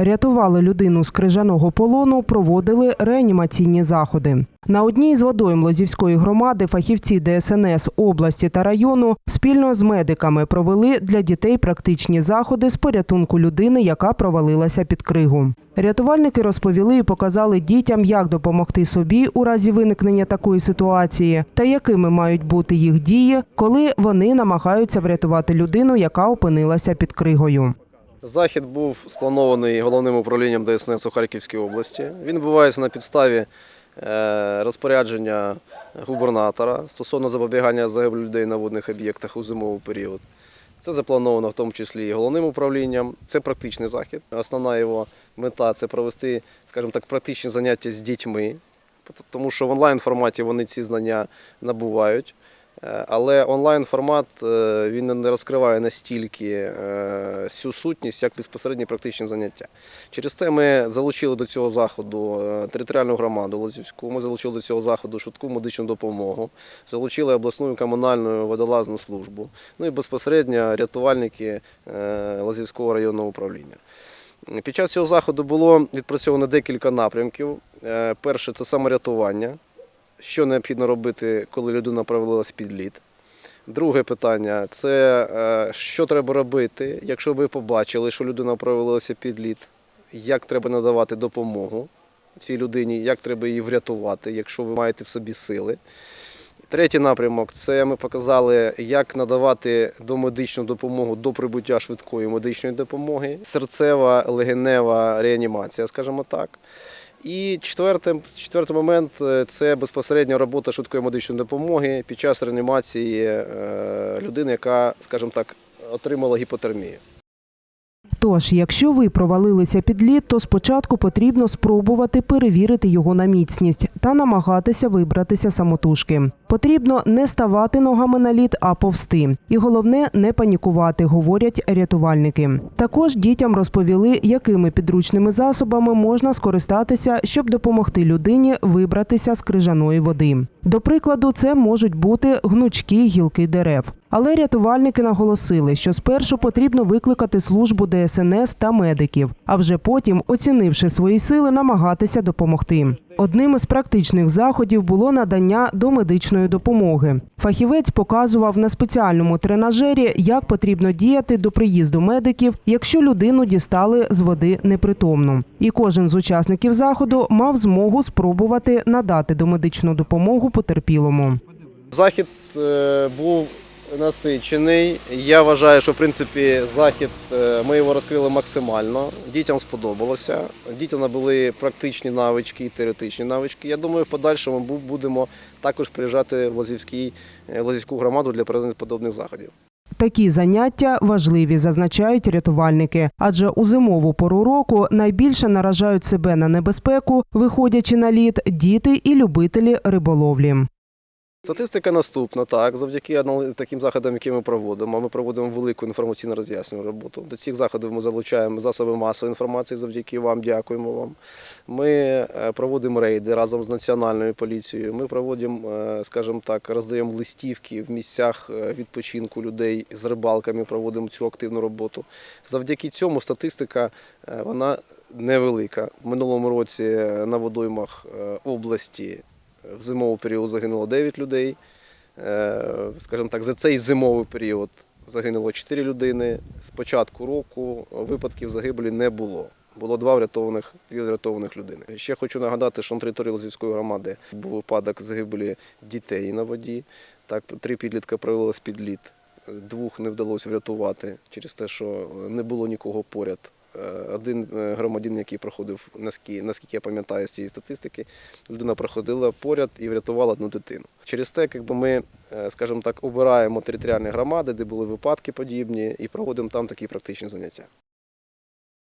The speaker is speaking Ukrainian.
Рятували людину з крижаного полону, проводили реанімаційні заходи. На одній з водойм Лозівської громади фахівці ДСНС області та району спільно з медиками провели для дітей практичні заходи з порятунку людини, яка провалилася під кригу. Рятувальники розповіли і показали дітям, як допомогти собі у разі виникнення такої ситуації, та якими мають бути їх дії, коли вони намагаються врятувати людину, яка опинилася під кригою. Захід був спланований головним управлінням ДСНС у Харківській області. Він відбувається на підставі е, розпорядження губернатора стосовно запобігання загибелі людей на водних об'єктах у зимовий період. Це заплановано в тому числі і головним управлінням. Це практичний захід. Основна його мета це провести, скажімо так, практичні заняття з дітьми, тому що в онлайн форматі вони ці знання набувають. Е, Але онлайн формат е, він не розкриває настільки е, всю сутність, як безпосередні практичні заняття. Через те ми залучили до цього заходу територіальну громаду Лозівську, ми залучили до цього заходу швидку медичну допомогу, залучили обласну комунальну водолазну службу, ну і безпосередньо рятувальники Лозівського районного управління. Під час цього заходу було відпрацьовано декілька напрямків. Перше це саморятування що необхідно робити, коли людина провалилась під лід. Друге питання це е, що треба робити, якщо ви побачили, що людина провалилася під лід, як треба надавати допомогу цій людині, як треба її врятувати, якщо ви маєте в собі сили. Третій напрямок це ми показали, як надавати домедичну допомогу до прибуття швидкої медичної допомоги, серцева, легенева реанімація, скажімо так. І четвертий, четвертий момент е, це безпосередня робота швидкої медичної допомоги під час реанімації е, людини, яка, скажімо так, отримала гіпотермію. Тож, якщо ви провалилися під лід, то спочатку потрібно спробувати перевірити його на міцність та намагатися вибратися самотужки. Потрібно не ставати ногами на лід, а повсти. І головне не панікувати, говорять рятувальники. Також дітям розповіли, якими підручними засобами можна скористатися, щоб допомогти людині вибратися з крижаної води. До прикладу, це можуть бути гнучкі гілки дерев. Але рятувальники наголосили, що спершу потрібно викликати службу ДСНС та медиків, а вже потім, оцінивши свої сили, намагатися допомогти. Одним із практичних заходів було надання домедичної допомоги. Фахівець показував на спеціальному тренажері, як потрібно діяти до приїзду медиків, якщо людину дістали з води непритомну. І кожен з учасників заходу мав змогу спробувати надати домедичну допомогу потерпілому. Захід е, був насичений. Я вважаю, що в принципі захід е, ми його розкрили максимально. Дітям сподобалося. Діти набули практичні навички і теоретичні навички. Я думаю, в подальшому бу- будемо також приїжджати в е, Лозівську громаду для проведення подобних заходів. Такі заняття важливі, зазначають рятувальники, адже у зимову пору року найбільше наражають себе на небезпеку, виходячи на лід, діти і любителі риболовлі. Статистика наступна. Так, завдяки таким заходам, які ми проводимо. Ми проводимо велику інформаційно роз'яснювальну роботу. До цих заходів ми залучаємо засоби масової інформації. Завдяки вам, дякуємо вам. Ми е, проводимо рейди разом з національною поліцією. Ми проводимо, е, скажімо так, роздаємо листівки в місцях е, відпочинку людей з рибалками. Проводимо цю активну роботу. Завдяки цьому статистика вона невелика. В минулому році на водоймах області в зимовий період загинуло 9 людей. Е, Скажімо так, за цей зимовий період загинуло 4 людини. З початку року випадків загибелі не було. Було два врятованих, дві врятованих людини. Ще хочу нагадати, що на території Лозівської громади був випадок загибелі дітей на воді. Так, три підлітка провалились під лід. Двох не вдалося врятувати через те, що не було нікого поряд. Е, Один громадян, громадянин, який проходив, наскільки, наскільки я пам'ятаю з цієї статистики, людина проходила поряд і врятувала одну дитину. Через те, якби ми, е, скажімо так, обираємо територіальні громади, де були випадки подібні, і проводимо там такі практичні заняття.